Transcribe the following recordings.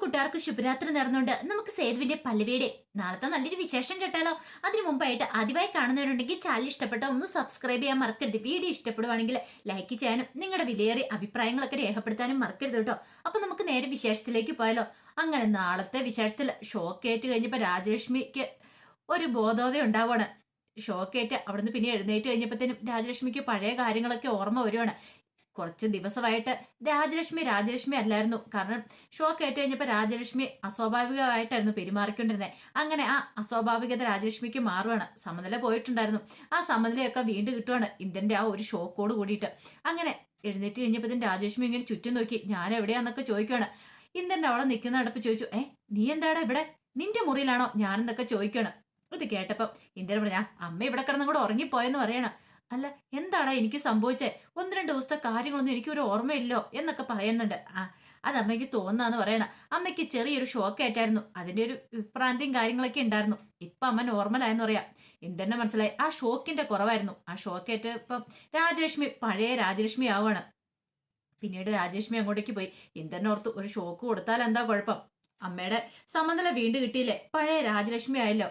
കൂട്ടുകാർക്ക് ശുഭരാത്രി നേർന്നുകൊണ്ട് നമുക്ക് സേതുവിന്റെ പല്ലവിയുടെ നാളത്തെ നല്ലൊരു വിശേഷം കേട്ടാലോ? അതിനു മുമ്പായിട്ട് ആദ്യമായി കാണുന്നവരുണ്ടെങ്കിൽ ചാനൽ ഇഷ്ടപ്പെട്ട ഒന്ന് സബ്സ്ക്രൈബ് ചെയ്യാൻ മറക്കരുത്. വീഡിയോ ഇഷ്ടപ്പെടുവാണെങ്കിൽ ലൈക്ക് ചെയ്യാനും നിങ്ങളുടെ വിലയേറിയ അഭിപ്രായങ്ങളൊക്കെ രേഖപ്പെടുത്താനും മറക്കരുത് കേട്ടോ. അപ്പൊ നമുക്ക് നേരെ വിശേഷത്തിലേക്ക് പോയാലോ? അങ്ങനെ നാളത്തെ വിശേഷത്തിൽ ഷോക്കേറ്റ് കഴിഞ്ഞപ്പോ രാജലക്ഷ്മിക്ക് ഒരു ബോധോദയം ഉണ്ടാവുകയാണ് ഷോക്കേറ്റ് അവിടുന്ന് പിന്നെ എഴുന്നേറ്റ് കഴിഞ്ഞപ്പോഴത്തേനും രാജലക്ഷ്മിക്ക് പഴയ കാര്യങ്ങളൊക്കെ ഓർമ്മ വരുവാണ്. കുറച്ച് ദിവസമായിട്ട് രാജലക്ഷ്മി രാജലക്ഷ്മി അല്ലായിരുന്നു. കാരണം ഷോക്ക് ഏറ്റു കഴിഞ്ഞപ്പോൾ രാജലക്ഷ്മി അസ്വാഭാവികമായിട്ടായിരുന്നു പെരുമാറിക്കൊണ്ടിരുന്നത്. അങ്ങനെ ആ അസ്വാഭാവികത രാജലക്ഷ്മിക്ക് മാറുകയാണ് സമനില പോയിട്ടുണ്ടായിരുന്നു. ആ സമനിലയൊക്കെ വീണ്ടും കിട്ടുവാണ് ഇന്ത്യന്റെ ആ ഒരു ഷോക്കോട് കൂടിയിട്ട്. അങ്ങനെ എഴുന്നേറ്റ് കഴിഞ്ഞപ്പോഴത്തേനും രാജലക്ഷ്മി ഇങ്ങനെ ചുറ്റും നോക്കി. ഞാൻ എവിടെയാന്നൊക്കെ ചോദിക്കുകയാണ് ഇന്ത്യന്റെ അവിടെ നിൽക്കുന്ന അടുപ്പ് ചോദിച്ചു ഏ നീ എന്താടാ ഇവിടെ? നിന്റെ മുറിയിലാണോ ഞാനെന്നൊക്കെ ചോദിക്കണം ഇത് കേട്ടപ്പം ഇന്ത്യൻ പറഞ്ഞ അമ്മ ഇവിടെ കിടന്നും കൂടെ ഉറങ്ങിപ്പോയെന്ന് പറയണം. അല്ല എന്താടാ എനിക്ക് സംഭവിച്ചേ? ഒന്ന് രണ്ട് ദിവസത്തെ കാര്യങ്ങളൊന്നും എനിക്കൊരു ഓർമ്മയില്ലോ എന്നൊക്കെ പറയുന്നുണ്ട്. ആ അത് അമ്മയ്ക്ക് തോന്നാന്ന് പറയണ. അമ്മയ്ക്ക് ചെറിയൊരു ഷോക്ക് ആയിട്ടായിരുന്നു അതിന്റെ ഒരു വിഭ്രാന്തിയും കാര്യങ്ങളൊക്കെ ഉണ്ടായിരുന്നു. ഇപ്പൊ അമ്മ നോർമലായെന്ന് പറയാം. എന്തെന്നെ മനസ്സിലായി? ആ ഷോക്കിന്റെ കുറവായിരുന്നു. ആ ഷോക്ക് ഏറ്റ് ഇപ്പം രാജലക്ഷ്മി പഴയ രാജലക്ഷ്മി ആവുകയാണ് പിന്നീട് രാജലക്ഷ്മി അങ്ങോട്ടേക്ക് പോയി. എന്തെന്നോർത്ത് ഒരു ഷോക്ക് കൊടുത്താൽ എന്താ കുഴപ്പം? അമ്മയുടെ സമനില വീണ്ടും കിട്ടിയില്ലേ? പഴയ രാജലക്ഷ്മി ആയല്ലോ.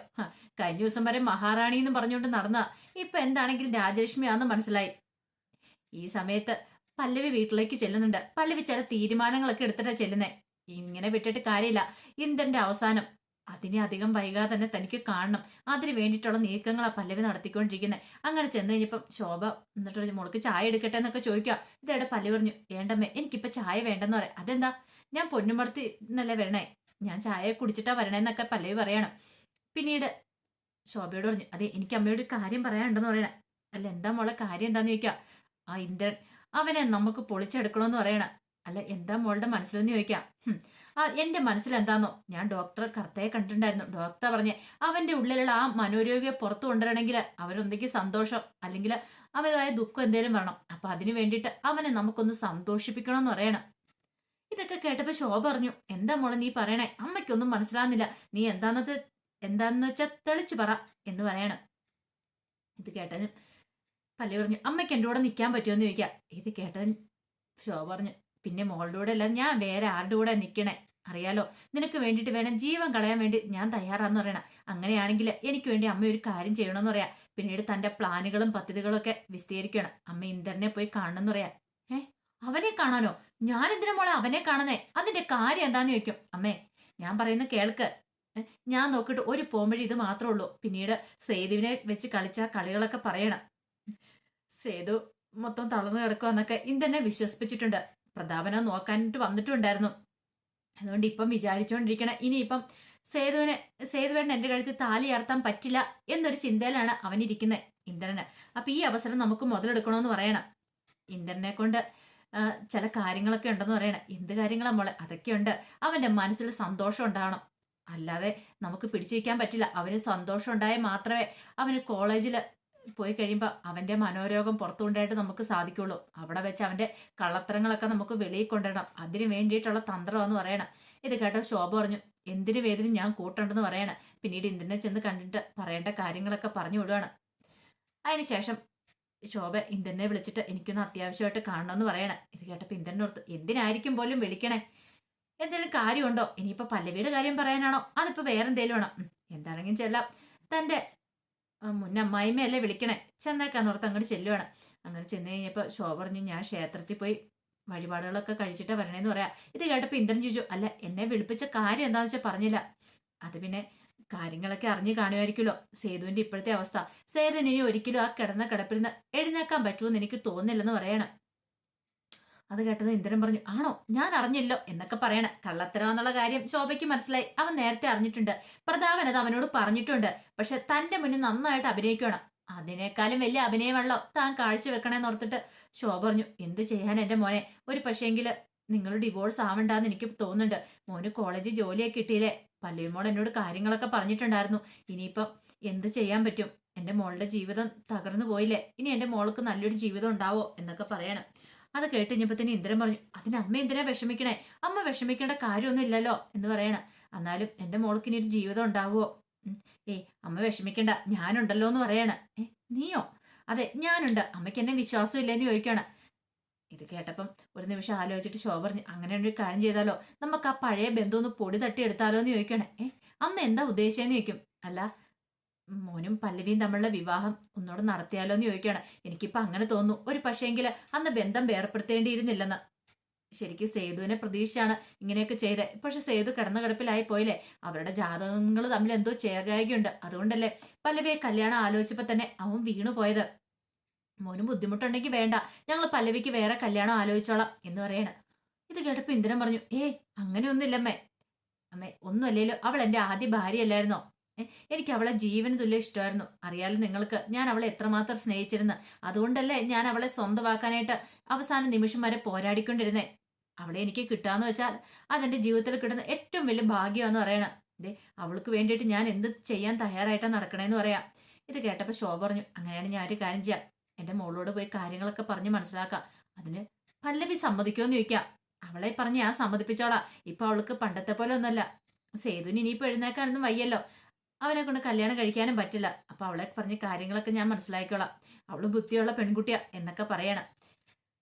കഴിഞ്ഞ ദിവസം വരെ മഹാറാണി എന്ന് പറഞ്ഞുകൊണ്ട് നടന്ന ഇപ്പൊ എന്താണെങ്കിലും രാജലക്ഷ്മി ആണെന്ന് മനസ്സിലായി. ഈ സമയത്ത് പല്ലവി വീട്ടിലേക്ക് ചെല്ലുന്നുണ്ട്. പല്ലവി ചില തീരുമാനങ്ങളൊക്കെ എടുത്തിട്ടാ ചെല്ലുന്നേ. ഇങ്ങനെ വിട്ടിട്ട് കാര്യമില്ല. ഇന്ദ്രന്റെ അവസാനം. അതിനെ അധികം വൈകാതെ തന്നെ തനിക്ക് കാണണം. അതിന് വേണ്ടിയിട്ടുള്ള നീക്കങ്ങളാ പല്ലവി നടത്തിക്കൊണ്ടിരിക്കുന്നത് അങ്ങനെ ചെന്ന് കഴിഞ്ഞപ്പം ശോഭ എന്നിട്ട് മുളക്ക് ചായ എടുക്കട്ടെ എന്നൊക്കെ ചോദിക്കുക ഇതേടെ പല്ലവി പറഞ്ഞു വേണ്ടമ്മേ എനിക്കിപ്പോ ചായ വേണ്ടെന്ന് പറയാം. അതെന്താ? ഞാൻ പൊന്നുമടത്തി എന്നല്ലേ വരണേ. ഞാൻ ചായ കുടിച്ചിട്ടാ വരണേന്നൊക്കെ പല്ലവി പറയണം. പിന്നീട് ശോഭയോട് പറഞ്ഞു അതെ എനിക്ക് അമ്മയോട് കാര്യം പറയാനുണ്ടെന്ന് പറയണേ. അല്ല എന്താ മോളെ കാര്യം എന്താന്ന് ചോദിക്കാം? ആ ഇന്ദ്രൻ അവനെ നമുക്ക് പൊളിച്ചെടുക്കണമെന്ന് പറയണ. അല്ല എന്താ മോളുടെ മനസ്സിലെന്ന് ചോദിക്കാം? ആ എന്റെ മനസ്സിൽ എന്താന്നോ ഞാൻ ഡോക്ടറെ കർത്തയെ കണ്ടിട്ടുണ്ടായിരുന്നു. ഡോക്ടർ പറഞ്ഞ് അവന്റെ ഉള്ളിലുള്ള ആ മനോരോഗ്യം പുറത്തു കൊണ്ടുവരണമെങ്കിൽ അവരെന്തെങ്കിലും സന്തോഷം അല്ലെങ്കിൽ അവതായ ദുഃഖം എന്തേലും വരണം. അപ്പൊ അതിനു വേണ്ടിയിട്ട് അവനെ നമുക്കൊന്ന് സന്തോഷിപ്പിക്കണമെന്ന് പറയണം. ഇതൊക്കെ കേട്ടപ്പോ ശോഭ പറഞ്ഞു എന്താ മോളെ നീ പറയണേ? അമ്മയ്ക്കൊന്നും മനസ്സിലാകുന്നില്ല നീ എന്താന്നത് എന്താന്ന് വെച്ചാ തെളിച്ചു പറ എന്ന് പറയണം. ഇത് കേട്ടതിന് പല്ലി പറഞ്ഞു അമ്മയ്ക്ക് എന്റെ കൂടെ നിൽക്കാൻ പറ്റുമെന്ന് ചോദിക്കാം. ഇത് കേട്ടതിന് ശോഭ പറഞ്ഞു പിന്നെ മോളുടെ കൂടെ അല്ല ഞാൻ വേറെ ആരുടെ കൂടെ നിൽക്കണേ അറിയാലോ നിനക്ക് വേണ്ടിയിട്ട് വേണം ജീവൻ കളയാൻ വേണ്ടി ഞാൻ തയ്യാറാന്ന് പറയണം. അങ്ങനെയാണെങ്കിൽ എനിക്ക് വേണ്ടി അമ്മ ഒരു കാര്യം ചെയ്യണമെന്ന് പറയാം. പിന്നീട് തന്റെ പ്ലാനുകളും പദ്ധതികളും ഒക്കെ വിസ്തീകരിക്കണം അമ്മ ഇന്ദ്രനെ പോയി കാണണമെന്ന് പറയാം. അവനെ കാണാനോ? ഞാൻ എന്തിനു മോളെ അവനെ കാണുന്നേ? അതിന്റെ കാര്യം എന്താന്ന് ചോദിക്കും. അമ്മേ ഞാൻ പറയുന്ന കേൾക്ക്. ഞാൻ നോക്കിട്ട് ഒരു പോംവഴി ഇത് മാത്രമേ ഉള്ളൂ. പിന്നീട് സേതുവിനെ വെച്ച് കളിച്ച കളികളൊക്കെ പറയണം. സേതു മൊത്തം തളർന്നു കിടക്കുക എന്നൊക്കെ ഇന്ദ്രനെ വിശ്വസിപ്പിച്ചിട്ടുണ്ട്. പ്രതാപനെ നോക്കാനിട്ട് വന്നിട്ടുണ്ടായിരുന്നു. അതുകൊണ്ട് ഇപ്പം വിചാരിച്ചുകൊണ്ടിരിക്കണ ഇനിയിപ്പം സേതുവിനെ സേതുവേണ്ട എന്റെ കഴുത്തിൽ താലി ഉയർത്താൻ പറ്റില്ല എന്നൊരു ചിന്തയിലാണ് അവനിരിക്കുന്നത് ഇന്ദ്രന് അപ്പൊ ഈ അവസരം നമുക്ക് മുതലെടുക്കണമെന്ന് പറയണം. ഇന്ദ്രനെ കൊണ്ട് ചില കാര്യങ്ങളൊക്കെ ഉണ്ടെന്ന് പറയണേ. എന്ത് കാര്യങ്ങളാ മോളെ? അതൊക്കെയുണ്ട്. അവന്റെ മനസ്സിൽ സന്തോഷം ഉണ്ടാവണം. അല്ലാതെ നമുക്ക് പിടിച്ചിരിക്കാൻ പറ്റില്ല. അവന് സന്തോഷം ഉണ്ടായാൽ മാത്രമേ അവന് കോളേജിൽ പോയി കഴിയുമ്പോൾ അവന്റെ മനോരോഗം പുറത്തു കൊണ്ടായിട്ട് നമുക്ക് സാധിക്കുള്ളൂ. അവിടെ വെച്ച് അവന്റെ കള്ളത്തരങ്ങളൊക്കെ നമുക്ക് വെളിയിൽ കൊണ്ടുവരണം. അതിന് വേണ്ടിയിട്ടുള്ള തന്ത്രമാണെന്ന് പറയണം. ഇത് കേട്ടോ ശോഭ പറഞ്ഞു. എന്തിനു വേദന ഞാൻ കൂട്ടുണ്ടെന്ന് പറയണം. പിന്നീട് ഇന്ദ്രനെ ചെന്ന് കണ്ടിട്ട് പറയേണ്ട കാര്യങ്ങളൊക്കെ പറഞ്ഞു വിടുവാണ്. അതിനുശേഷം ശോഭ ഇന്ദ്രനെ വിളിച്ചിട്ട് എനിക്കൊന്ന് അത്യാവശ്യമായിട്ട് കാണണമെന്ന് പറയണേ. ഇത് കേട്ടപ്പോൾ ഇന്ദ്രനെ ഓർത്ത് എന്തിനായിരിക്കും പോലും വിളിക്കണേ? എന്തെങ്കിലും കാര്യമുണ്ടോ? ഇനിയിപ്പോ പല്ലവിയുടെ കാര്യം പറയാനാണോ? അതിപ്പോ വേറെന്തേലും വേണം എന്താണെങ്കിലും ചെല്ലാം. തന്റെ മുന്നമ്മായിമ്മയല്ലേ വിളിക്കണേ? ചെന്നേക്കാന്ന് ഓർത്ത് അങ്ങോട്ട് ചെല്ലുവാണ്. അങ്ങനെ ചെന്ന് കഴിഞ്ഞപ്പോൾ ശോഭ പറഞ്ഞ് ഞാൻ ക്ഷേത്രത്തിൽ പോയി വഴിപാടുകളൊക്കെ കഴിച്ചിട്ടാ വരണേന്ന് പറയാ. ഇത് കേട്ടപ്പോൾ ഇന്ദ്രൻ ചോദിച്ചു അല്ല എന്നെ വിളിപ്പിച്ച കാര്യം എന്താണെന്ന് വെച്ചാൽ പറഞ്ഞില്ല. അത് പിന്നെ കാര്യങ്ങളൊക്കെ അറിഞ്ഞു കാണുമായിരിക്കുമല്ലോ സേതുവിന്റെ ഇപ്പോഴത്തെ അവസ്ഥ. സേതുവിന് ഇനി ഒരിക്കലും ആ കിടന്ന കിടപ്പിരുന്ന് എഴുന്നേക്കാൻ പറ്റുമെന്ന് എനിക്ക് തോന്നില്ലെന്ന് പറയണം. അത് കേട്ടത് ഇന്ദ്രൻ പറഞ്ഞു ആണോ? ഞാൻ അറിഞ്ഞില്ലോ എന്നൊക്കെ പറയണ. കള്ളത്തരം എന്നുള്ള കാര്യം ശോഭയ്ക്ക് മനസ്സിലായി. അവൻ നേരത്തെ അറിഞ്ഞിട്ടുണ്ട്. പ്രതാപൻ അത് അവനോട് പറഞ്ഞിട്ടുണ്ട്. പക്ഷെ തന്റെ മുന്നിൽ നന്നായിട്ട് അഭിനയിക്കണം. അതിനേക്കാളും വലിയ അഭിനയമല്ലോ താൻ കാഴ്ചവെക്കണേന്ന് ഓർത്തിട്ട് ശോഭ പറഞ്ഞു എന്ത് ചെയ്യാൻ എന്റെ മോനെ? ഒരു പക്ഷേങ്കിൽ നിങ്ങൾ ഡിവോഴ്സ് ആവണ്ടെന്ന് എനിക്ക് തോന്നുന്നുണ്ട്. മോന് കോളേജ് ജോലിയൊക്കെ കിട്ടിയില്ലേ? പള്ളിയുമോൾ എന്നോട് കാര്യങ്ങളൊക്കെ പറഞ്ഞിട്ടുണ്ടായിരുന്നു. ഇനിയിപ്പം എന്ത് ചെയ്യാൻ പറ്റും? എന്റെ മോളുടെ ജീവിതം തകർന്നു പോയില്ലേ? ഇനി എന്റെ മോൾക്ക് നല്ലൊരു ജീവിതം ഉണ്ടാവോ എന്നൊക്കെ പറയണം. അത് കേട്ട് കഴിഞ്ഞപ്പത്തിന് ഇന്ദ്രൻ പറഞ്ഞു അതിന് അമ്മ എന്തിനാ വിഷമിക്കണേ? അമ്മ വിഷമിക്കേണ്ട കാര്യമൊന്നും ഇല്ലല്ലോ എന്ന് പറയണം. എന്നാലും എന്റെ മോൾക്ക് ഇനി ഒരു ജീവിതം ഉണ്ടാവുമോ ഏ അമ്മ വിഷമിക്കണ്ട ഞാനുണ്ടല്ലോ എന്ന് പറയണ നീയോ? അതെ ഞാനുണ്ട്. അമ്മയ്ക്ക് എന്നെ വിശ്വാസം ഇല്ലെന്ന് ചോദിക്കണം. ഇത് കേട്ടപ്പം ഒരു നിമിഷം ആലോചിച്ചിട്ട് ശോഭ പറഞ്ഞു അങ്ങനെ ഒരു കാര്യം ചെയ്താലോ? നമുക്ക് ആ പഴയ ബന്ധം ഒന്ന് പൊടി തട്ടി എടുത്താലോ എന്ന് ചോദിക്കണേ. ഏ അമ്മ എന്താ ഉദ്ദേശിച്ചെന്ന് ചോദിക്കും. അല്ല മോനും പല്ലവിയും തമ്മിലുള്ള വിവാഹം ഒന്നുകൂടെ നടത്തിയാലോ എന്ന് ചോദിക്കുകയാണ് എനിക്കിപ്പോ അങ്ങനെ തോന്നുന്നു. ഒരു പക്ഷേങ്കിൽ അന്ന് ബന്ധം വേർപ്പെടുത്തേണ്ടിയിരുന്നില്ലെന്ന്. ശരിക്കും സേതുവിനെ പ്രതീക്ഷിച്ചാണ് ഇങ്ങനെയൊക്കെ ചെയ്തത് പക്ഷെ സേതു കിടന്ന കിടപ്പിലായി പോയില്ലേ. അവരുടെ ജാതകങ്ങൾ തമ്മിൽ എന്തോ ചേരായികയുണ്ട് അതുകൊണ്ടല്ലേ പല്ലവിയെ കല്യാണം ആലോചിച്ചപ്പോൾ തന്നെ അവൻ വീണു പോയത് മോനും ബുദ്ധിമുട്ടുണ്ടെങ്കിൽ വേണ്ട. ഞങ്ങൾ പല്ലവിക്ക് വേറെ കല്യാണം ആലോചിച്ചോളാം എന്ന് പറയണ. ഇത് കേട്ടപ്പോ ഇന്ദ്രൻ പറഞ്ഞു ഏ അങ്ങനെയൊന്നുമില്ലമ്മേ. അമ്മേ ഒന്നുമല്ലേലോ അവൾ എന്റെ ആദ്യ ഭാര്യയല്ലായിരുന്നോ? എനിക്ക് അവളെ ജീവന് തുല്യം ഇഷ്ടമായിരുന്നു. അറിയാലോ നിങ്ങൾക്ക് ഞാൻ അവളെ എത്രമാത്രം സ്നേഹിച്ചിരുന്നു. അതുകൊണ്ടല്ലേ ഞാൻ അവളെ സ്വന്തമാക്കാനായിട്ട് അവസാന നിമിഷം വരെ പോരാടിക്കൊണ്ടിരുന്നേ. അവളെ എനിക്ക് കിട്ടാന്ന് വെച്ചാൽ അതെന്റെ ജീവിതത്തിൽ കിട്ടുന്ന ഏറ്റവും വലിയ ഭാഗ്യമാണെന്ന് പറയണം. ദേ അവൾക്ക് വേണ്ടിയിട്ട് ഞാൻ എന്ത് ചെയ്യാൻ തയ്യാറായിട്ടാണ് നടക്കണേന്ന് പറയാം. ഇത് കേട്ടപ്പോൾ ശോഭ പറഞ്ഞു അങ്ങനെയാണ് ഞാൻ ഒരു കാര്യം ചെയ്യാം. എന്റെ മോളോട് പോയി കാര്യങ്ങളൊക്കെ പറഞ്ഞ് മനസ്സിലാക്കാം. അതിന് പല്ലവി സമ്മതിക്കുമെന്ന് ചോദിക്കാം. അവളെ പറഞ്ഞ് ഞാൻ സമ്മതിപ്പിച്ചോളാം. ഇപ്പൊ അവൾക്ക് പണ്ടത്തെ പോലെ ഒന്നുമല്ല സേതുവിന് ഇനിയിപ്പോൾ എഴുന്നേക്കാനൊന്നും വയ്യല്ലോ. അവനെ കൊണ്ട് കല്യാണം കഴിക്കാനും പറ്റില്ല. അപ്പൊ അവളെ പറഞ്ഞ കാര്യങ്ങളൊക്കെ ഞാൻ മനസ്സിലാക്കിക്കോളാം. അവൾ ബുദ്ധിയുള്ള പെൺകുട്ടിയാ എന്നൊക്കെ പറയണം.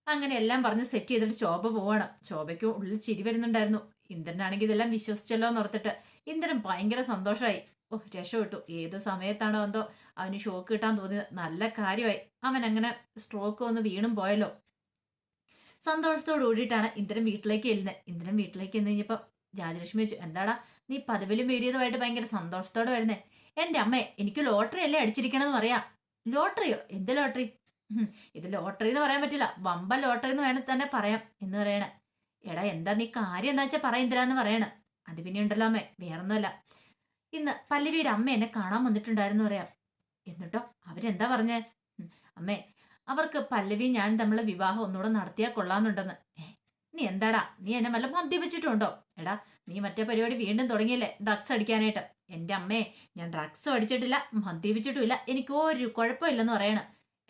അങ്ങനെ എല്ലാം പറഞ്ഞ് സെറ്റ് ചെയ്തിട്ട് ശോഭ പോവാണ്. ശോഭയ്ക്ക് ഉള്ളിൽ ചിരി വരുന്നുണ്ടായിരുന്നു. ഇന്ദ്രനാണെങ്കിൽ ഇതെല്ലാം വിശ്വസിച്ചല്ലോ എന്ന് ഓർത്തിട്ട് ഇന്ദ്രൻ ഭയങ്കര സന്തോഷമായി ഓ രക്ഷപ്പെട്ടു. ഏത് സമയത്താണോ എന്തോ അവന് ഷോക്ക് കിട്ടാൻ തോന്നിയത്. നല്ല കാര്യമായി. അവൻ അങ്ങനെ സ്ട്രോക്ക് വന്ന് വീണും പോയല്ലോ. സന്തോഷത്തോട് കൂടിയിട്ടാണ് ഇന്ദ്രൻ വീട്ടിലേക്ക് എല്ലുന്നത് ഇന്ദ്രൻ വീട്ടിലേക്ക് എന്ന് കഴിഞ്ഞപ്പോൾ രാജലക്ഷ്മി ചോദിച്ചു എന്താടാ നീ പതിവിലും വീരിയതുമായിട്ട് ഭയങ്കര സന്തോഷത്തോടെ വരുന്നേ. എന്റെ അമ്മേ എനിക്ക് ലോട്ടറി അല്ലേ അടിച്ചിരിക്കണമെന്ന് പറയാം. ലോട്ടറിയോ? എന്ത് ലോട്ടറി? ഇത് ലോട്ടറി എന്ന് പറയാൻ പറ്റില്ല. വമ്പ ലോട്ടറി എന്ന് വേണം തന്നെ പറയാം എന്ന് പറയണേ. എടാ എന്താ നീ കാര്യം എന്താ വെച്ചാൽ പറ ഇന്ദ്രാന്ന് പറയണ. അത് പിന്നെ ഉണ്ടല്ലോ അമ്മേ വേറൊന്നുമല്ല. ഇന്ന് പല്ലവിയുടെ അമ്മ എന്നെ കാണാൻ വന്നിട്ടുണ്ടായിരുന്നു പറയാം. എന്നിട്ടോ? അവരെന്താ പറഞ്ഞേ? അമ്മേ അവർക്ക് പല്ലവി ഞാൻ തമ്മിലുള്ള വിവാഹം ഒന്നുകൂടെ നടത്തിയാൽ കൊള്ളാന്നുണ്ടെന്ന് നീ എന്താടാ? നീ എന്നെ വല്ല മദ്യപിച്ചിട്ടുണ്ടോ? എടാ നീ മറ്റേ പരിപാടി വീണ്ടും തുടങ്ങിയല്ലേ? ഡ്രഗ്സ് അടിക്കാനായിട്ട്. എന്റെ അമ്മേ ഞാൻ ഡ്രഗ്സും അടിച്ചിട്ടില്ല മദ്യപിച്ചിട്ടുമില്ല. എനിക്ക് ഒരു കുഴപ്പമില്ലെന്ന് പറയണ.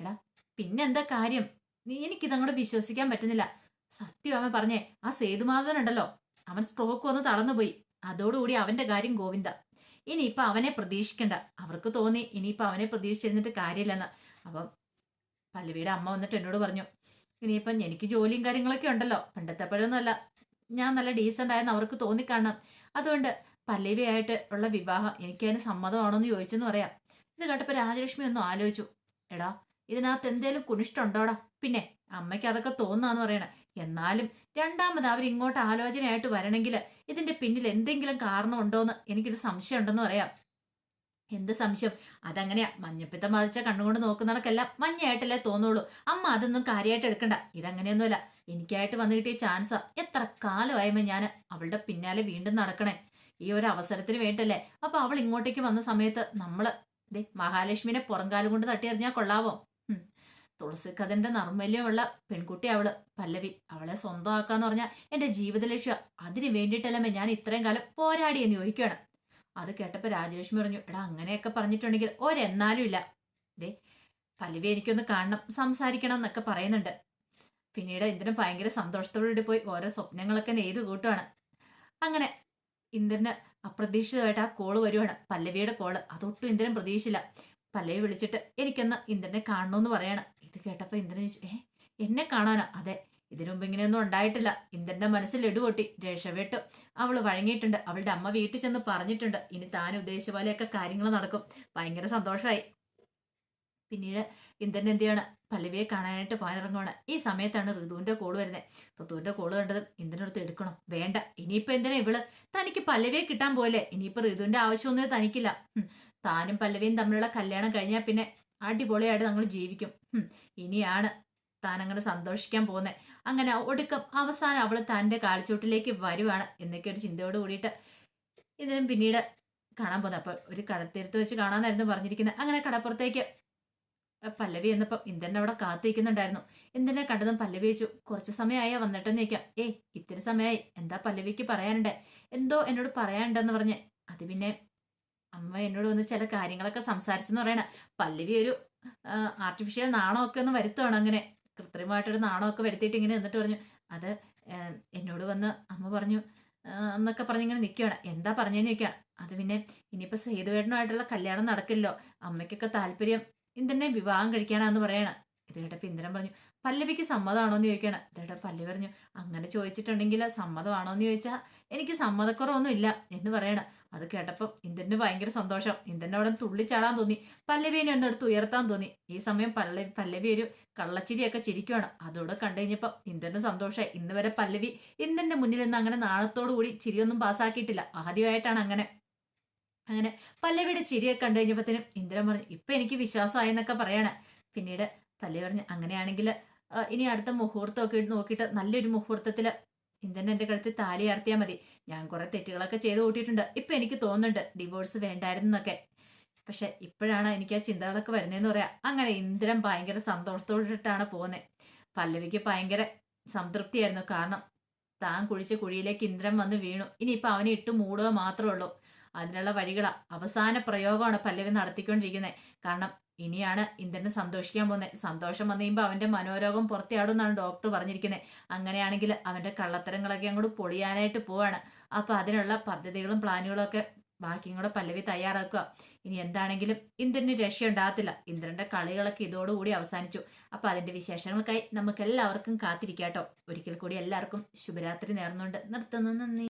എടാ പിന്നെന്താ കാര്യം? നീ എനിക്കിതങ്ങോട്ട് വിശ്വസിക്കാൻ പറ്റുന്നില്ല. സത്യം അവൻ പറഞ്ഞേ ആ സേതുമാധവൻ ഉണ്ടല്ലോ അവൻ സ്ട്രോക്ക് വന്ന് തളർന്നുപോയി. അതോടുകൂടി അവന്റെ കാര്യം ഗോവിന്ദ. ഇനിയിപ്പൊ അവനെ പ്രതീക്ഷിക്കണ്ട. അവർക്ക് തോന്നി ഇനിയിപ്പൊ അവനെ പ്രതീക്ഷിച്ചിരുന്നിട്ട് കാര്യമില്ലെന്ന്. അപ്പം പല്ലവിയുടെ അമ്മ വന്നിട്ട് എന്നോട് പറഞ്ഞു ഇനിയിപ്പം എനിക്ക് ജോലിയും കാര്യങ്ങളൊക്കെ ഉണ്ടല്ലോ പണ്ടത്തെ പോലൊന്നുമല്ല ഞാൻ നല്ല ഡീസന്റ് ആയെന്ന് അവർക്ക് തോന്നിക്കാണാം. അതുകൊണ്ട് പല്ലവിയായിട്ട് ഉള്ള വിവാഹം എനിക്കതിന് സമ്മതമാണോ എന്ന് ചോദിച്ചെന്ന് പറയാം. ഇത് കേട്ടപ്പോൾ രാജലക്ഷ്മി ഒന്നും ആലോചിച്ചു. എടാ ഇതിനകത്ത് എന്തേലും കുണിഷ്ടമുണ്ടോടാ പിന്നെ അമ്മയ്ക്ക് അതൊക്കെ തോന്നാന്ന് പറയണേ. എന്നാലും രണ്ടാമത് അവർ ഇങ്ങോട്ട് ആലോചനയായിട്ട് വരണമെങ്കിൽ ഇതിന്റെ പിന്നിൽ എന്തെങ്കിലും കാരണം ഉണ്ടോന്ന് എനിക്കൊരു സംശയം ഉണ്ടെന്ന് പറയാം. എന്ത് സംശയം? അതങ്ങനെയാ. മഞ്ഞപ്പിത്തം ബാധിച്ച കണ്ണുകൊണ്ട് നോക്കുന്നവർക്കെല്ലാം മഞ്ഞയായിട്ടല്ലേ തോന്നുള്ളൂ. അമ്മ അതൊന്നും കാര്യമായിട്ട് എടുക്കണ്ട. ഇതങ്ങനെയൊന്നുമല്ല. എനിക്കായിട്ട് വന്നു കിട്ടിയ ചാൻസാ എത്ര കാലമായുമ്പോ ഞാൻ അവളുടെ പിന്നാലെ വീണ്ടും നടക്കണേ. ഈ ഒരു അവസരത്തിന് വേണ്ടല്ലേ അപ്പൊ അവൾ ഇങ്ങോട്ടേക്ക് വന്ന സമയത്ത് നമ്മൾ ദേ മഹാലക്ഷ്മിനെ പുറംകാലം കൊണ്ട് തട്ടിയെറിഞ്ഞാൽ കൊള്ളാവോ. തുളസിക്കതിന്റെ നർമ്മല്യമുള്ള പെൺകുട്ടി അവൾ. പല്ലവി. അവളെ സ്വന്തമാക്കാന്ന് പറഞ്ഞാൽ എന്റെ ജീവിത ലക്ഷ്യം. അതിന് വേണ്ടിയിട്ടല്ലേ ഞാൻ ഇത്രയും കാലം പോരാടി എന്ന് ചോദിക്കുകയാണ് അത് കേട്ടപ്പോൾ രാജലക്ഷ്മി പറഞ്ഞു എടാ അങ്ങനെയൊക്കെ പറഞ്ഞിട്ടുണ്ടെങ്കിൽ ഒരെന്നാലും ഇല്ല. ദേ പല്ലവി എനിക്കൊന്ന് കാണണം സംസാരിക്കണം എന്നൊക്കെ പറയുന്നുണ്ട്. പിന്നീട് ഇന്ദ്രൻ ഭയങ്കര സന്തോഷത്തോടുകൂടി പോയി ഓരോ സ്വപ്നങ്ങളൊക്കെ നെയ്ത് കൂട്ടുവാണ്. അങ്ങനെ ഇന്ദ്രന് അപ്രതീക്ഷിതമായിട്ട് ആ കോൾ വരുവാണ് പല്ലവിയുടെ കോൾ അതൊട്ടും ഇന്ദ്രൻ പ്രതീക്ഷിച്ചില്ല. പല്ലവി വിളിച്ചിട്ട് എനിക്കെന്ന് ഇന്ദ്രനെ കാണണമെന്ന് പറയാണ്. ഇത് കേട്ടപ്പോൾ ഇന്ദ്രൻ ചോദിച്ചു, ഏ എന്നെ കാണാനാ? അതെ ഇതിനു മുമ്പ് ഇങ്ങനെയൊന്നും ഉണ്ടായിട്ടില്ല. ഇന്ദ്രന്റെ മനസ്സിൽ എടുപൊട്ടി രക്ഷപ്പെട്ടു. അവൾ വഴങ്ങിയിട്ടുണ്ട്. അവളുടെ അമ്മ വീട്ടിൽ ചെന്ന് പറഞ്ഞിട്ടുണ്ട്. ഇനി താൻ ഉദ്ദേശിച്ച പോലെയൊക്കെ കാര്യങ്ങൾ നടക്കും. ഭയങ്കര സന്തോഷമായി പിന്നീട് ഇന്ദ്രൻ എന്ത് ചെയ്യാണ്? പല്ലവിയെ കാണാനായിട്ട് പോകാനിറങ്ങുവാണ്. ഈ സമയത്താണ് ഋതുവിന്റെ കോൾ വരുന്നത് ഋതുവിന്റെ കോൾ കണ്ടത് ഇന്ദ്രനടുത്ത് എടുക്കണം. വേണ്ട. ഇനിയിപ്പോ എന്തിനാ ഇവൾ? തനിക്ക് പല്ലവിയെ കിട്ടാൻ പോലെ ഇനിയിപ്പോ ഋതുവിന്റെ ആവശ്യമൊന്നും തനിക്കില്ല. താനും പല്ലവിയും തമ്മിലുള്ള കല്യാണം കഴിഞ്ഞാൽ പിന്നെ അടിപൊളിയായിട്ട് നമ്മൾ ജീവിക്കും. ഇനിയാണ് താൻ അങ്ങനെ സന്തോഷിക്കാൻ പോകുന്നത് അങ്ങനെ ഒടുക്കം അവസാനം അവൾ തന്റെ കാൽച്ചൂട്ടിലേക്ക് വരുവാണ് എന്നൊക്കെ ഒരു ചിന്തയോട് കൂടിയിട്ട് ഇതിനും പിന്നീട് കാണാൻ പോകുന്നത് അപ്പൊ ഒരു കടത്തീരത്ത് വെച്ച് കാണാമെന്നായിരുന്നു പറഞ്ഞിരിക്കുന്നത് അങ്ങനെ കടപ്പുറത്തേക്ക് പല്ലവി എന്നപ്പം ഇന്ദ്രൻ അവിടെ കാത്തിരിക്കുന്നുണ്ടായിരുന്നു. ഇന്ദ്രനെ കണ്ടതും പല്ലവി വെച്ചു കുറച്ച് സമയമായാ വന്നിട്ടെന്ന് ചോദിക്കാം ഏയ് ഇത്തിരി സമയമായി എന്താ പല്ലവിക്ക് പറയാനുണ്ട്? എന്തോ എന്നോട് പറയാനുണ്ടെന്ന് പറഞ്ഞ്. അത് പിന്നെ അമ്മ എന്നോട് വന്ന് ചില കാര്യങ്ങളൊക്കെ സംസാരിച്ചെന്ന് പറയണ. പല്ലവി ഒരു ആർട്ടിഫിഷ്യൽ നാണമൊക്കെ ഒന്ന് വരുത്തുവാണ് അങ്ങനെ. കൃത്രിമമായിട്ടൊരു നാണമൊക്കെ വരുത്തിയിട്ട് ഇങ്ങനെ എന്നിട്ട് പറഞ്ഞു അത് എന്നോട് വന്ന് അമ്മ പറഞ്ഞു എന്നൊക്കെ പറഞ്ഞിങ്ങനെ നിൽക്കുകയാണ് എന്താ പറഞ്ഞതെന്ന് ചോദിക്കുകയാണ് അത് പിന്നെ ഇനിയിപ്പോൾ സേതുവേട്ടനുമായിട്ടുള്ള കല്യാണം നടക്കില്ലല്ലോ അമ്മയ്ക്കൊക്കെ താല്പര്യം ഇന്ദ്രനെ വിവാഹം കഴിക്കാനാന്ന് പറയണം. ഇത് കേട്ടപ്പോൾ ഇന്ദ്രൻ പറഞ്ഞു പല്ലവിക്ക് സമ്മതമാണോ എന്ന് ചോദിക്കണം ഇതേടെ പല്ലവി പറഞ്ഞു അങ്ങനെ ചോദിച്ചിട്ടുണ്ടെങ്കിൽ സമ്മതമാണോ എന്ന് ചോദിച്ചാൽ എനിക്ക് സമ്മതക്കുറവൊന്നും ഇല്ല എന്ന് പറയണം. അത് കേട്ടപ്പോൾ ഇന്ദ്രന് ഭയങ്കര സന്തോഷം. ഇന്ദ്രന്റെ അവിടെ തുള്ളിച്ചാടാൻ തോന്നി. പല്ലവിനെ ഒന്നെടുത്ത് ഉയർത്താൻ തോന്നി. ഈ സമയം പല്ല പല്ലവി ഒരു കള്ളച്ചിരിയൊക്കെ ചിരിക്കുകയാണ് അതോടെ കണ്ടു കഴിഞ്ഞപ്പോൾ ഇന്ദ്രന് സന്തോഷമായി ഇന്ന് വരെ പല്ലവി ഇന്ദ്രന്റെ മുന്നിൽ നിന്ന് അങ്ങനെ നാണത്തോടു കൂടി ചിരിയൊന്നും പാസ്സാക്കിയിട്ടില്ല. ആദ്യമായിട്ടാണ് അങ്ങനെ. അങ്ങനെ പല്ലവിയുടെ ചിരിയൊക്കെ കണ്ടു കഴിഞ്ഞപ്പോഴത്തേനും ഇന്ദ്രൻ പറഞ്ഞു ഇപ്പം എനിക്ക് വിശ്വാസമായി എന്നൊക്കെ പറയാണ്. പിന്നീട് പല്ലവി പറഞ്ഞു അങ്ങനെയാണെങ്കിൽ ഇനി അടുത്ത മുഹൂർത്തമൊക്കെ നോക്കിയിട്ട് നല്ലൊരു മുഹൂർത്തത്തിൽ ഇന്ദ്രൻ എന്റെ കഴുത്തിൽ താലി അർത്തിയാൽ മതി. ഞാൻ കുറെ തെറ്റുകളൊക്കെ ചെയ്ത് കൂട്ടിയിട്ടുണ്ട്. ഇപ്പൊ എനിക്ക് തോന്നുന്നുണ്ട് ഡിവോഴ്സ് വേണ്ടായിരുന്നൊക്കെ പക്ഷെ ഇപ്പോഴാണ് എനിക്ക് ആ ചിന്തകളൊക്കെ വരുന്നതെന്ന് പറയാം. അങ്ങനെ ഇന്ദ്രൻ ഭയങ്കര സന്തോഷത്തോടിട്ടാണ് പോകുന്നത് പല്ലവിക്ക് ഭയങ്കര സംതൃപ്തിയായിരുന്നു. കാരണം താൻ കുഴിച്ച കുഴിയിലേക്ക് ഇന്ദ്രൻ വന്ന് വീണു. ഇനിയിപ്പോൾ അവനെ ഇട്ട് മൂടുക മാത്രമേ ഉള്ളൂ. അതിനുള്ള വഴികളാ. അവസാന പ്രയോഗമാണ് പല്ലവി നടത്തിക്കൊണ്ടിരിക്കുന്നത് കാരണം ഇനിയാണ് ഇന്ദ്രനെ സന്തോഷിക്കാൻ പോകുന്നത് സന്തോഷം വന്നു കഴിയുമ്പോൾ അവന്റെ മനോരോഗം പുറത്തിയാടുമെന്നാണ് ഡോക്ടർ പറഞ്ഞിരിക്കുന്നത് അങ്ങനെയാണെങ്കിൽ അവന്റെ കള്ളത്തരങ്ങളൊക്കെ അങ്ങോട്ട് പൊളിയാനായിട്ട് പോവാണ്. അപ്പോൾ അതിനുള്ള പദ്ധതികളും പ്ലാനുകളും ഒക്കെ ബാക്കിയും കൂടെ പല്ലവി തയ്യാറാക്കുക. ഇനി എന്താണെങ്കിലും ഇന്ദ്രന് രക്ഷയുണ്ടാകത്തില്ല. ഇന്ദ്രന്റെ കളികളൊക്കെ ഇതോടുകൂടി അവസാനിച്ചു. അപ്പോൾ അതിന്റെ വിശേഷങ്ങൾക്കായി നമുക്ക് എല്ലാവർക്കും കാത്തിരിക്കാട്ടോ. ഒരിക്കൽ കൂടി എല്ലാവർക്കും ശുഭരാത്രി നേർന്നുകൊണ്ട് നിർത്തുന്നു. നന്ദി.